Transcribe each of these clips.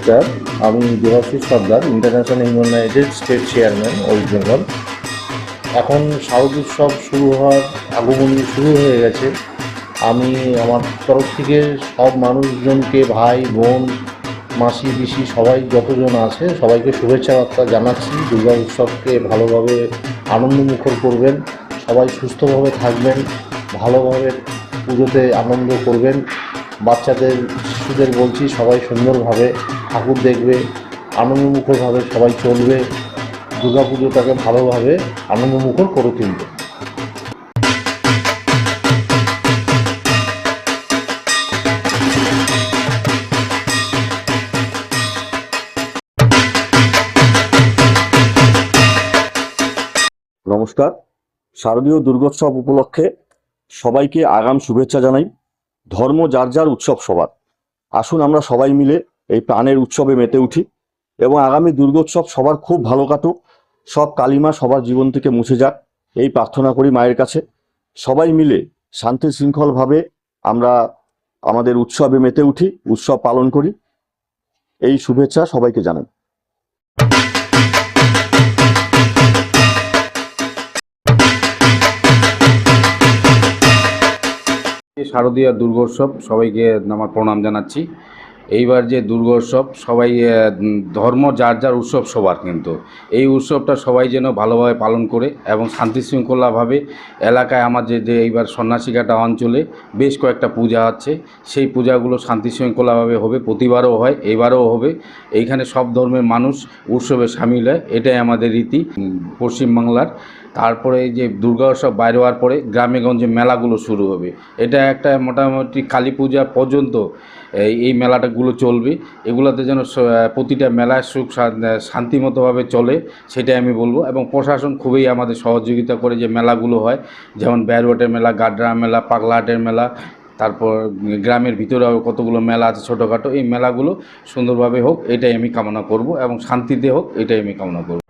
নমস্কার আমি Debashis Sardar international rights state chairman West Bengal এখন শারদ উৎসব শুরু হওয়ার, আগমনী শুরু হয়ে গেছে। আমি আমার তরফ থেকে সব মানুষজনকে, ভাই, বোন, মাসি, পিসি, সবাই, যতজন আছে, সবাইকে শুভেচ্ছা বার্তা জানাচ্ছি। দুর্গা উৎসবকে ভালোভাবে আনন্দমুখর করবেন। সবাই সুস্থভাবে থাকবেন, ভালোভাবে পুজোতে আনন্দ করবেন। বাচ্চাদের, শিশুদের বলছি, সবাই সুন্দরভাবে ঠাকুর দেখবে, আনন্দমুখরভাবে সবাই চলবে দুর্গা পুজোটাকে ভালোভাবে আনন্দমুখর করে তুলবে। নমস্কার। শারদীয় দুর্গোৎসব উপলক্ষে সবাইকে আগাম শুভেচ্ছা জানাই। ধর্ম যার যার উৎসব সবার। আসুন আমরা সবাই মিলে এই প্রাণের উৎসবে মেতে উঠি এবং আগামী দুর্গোৎসব সবার খুব ভালো কাটুক। সব কালিমা সবার জীবন থেকে মুছে যাক, এই প্রার্থনা করি মায়ের কাছে। সবাই মিলে শান্তি শৃঙ্খলভাবে আমরা আমাদের উৎসবে মেতে উঠি, উৎসব পালন করি। এই শুভেচ্ছা সবাইকে জানাই। শারদীয় দুর্গোৎসব, সবাইকে আমার প্রণাম জানাচ্ছি। এইবার যে দুর্গোৎসব, সবাই ধর্ম যার যার উৎসব সবার কিন্তু। এই উৎসবটা সবাই যেন ভালোভাবে পালন করে এবং শান্তি শৃঙ্খলাভাবে এলাকায় আমার যে এইবার সন্ন্যাসিকাটা অঞ্চলে বেশ কয়েকটা পূজা আছে, সেই পূজাগুলো শান্তি শৃঙ্খলাভাবে হবে, প্রতিবারও হয় এবারও হবে। এইখানে সব ধর্মের মানুষ উৎসবে সামিল হয়, এটাই আমাদের রীতি পশ্চিমবাংলার। তারপরে যে দুর্গা উৎসব বাইরে হওয়ার পরে গ্রামে গঞ্জে মেলাগুলো শুরু হবে। এটা একটা মোটামুটি কালী পূজা পর্যন্ত এই মেলাটাগুলো চলবে। এগুলোতে যেন প্রতিটা মেলায় সুখ শান- শান্তিমতোভাবে চলে, সেটাই আমি বলব। এবং প্রশাসন খুবই আমাদের সহযোগিতা করে যে মেলাগুলো হয়, যেমন ব্যারওয়াটের মেলা, গাড্রা মেলা, পাগলাহাটের মেলা, তারপর গ্রামের ভিতরেও কতগুলো মেলা আছে ছোটোখাটো, এই মেলাগুলো সুন্দরভাবে হোক, এটাই আমি কামনা করব এবং শান্তিতে হোক, এটাই আমি কামনা করব।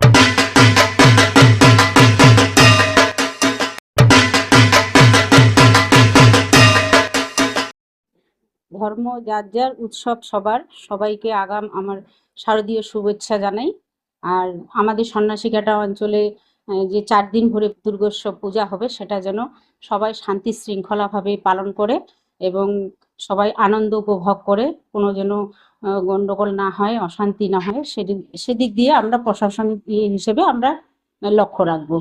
ধর্ম যার যার উৎসব সবার। সবাইকে আগাম, আমার শারদীয় শুভেচ্ছা জানাই। আর আমাদের সন্ন্যাসিকাটা অঞ্চলে যে চার দিন ধরে দুর্গোৎসব পূজা হবে, সেটা যেন সবাই শান্তি শৃঙ্খলাভাবে পালন করে এবং সবাই আনন্দ উপভোগ করে, কোনো যেন গন্ডগোল না হয়, অশান্তি না হয়, সেদিক সেদিক দিয়ে আমরা প্রশাসনিক ইয়ে হিসেবে আমরা লক্ষ্য রাখব।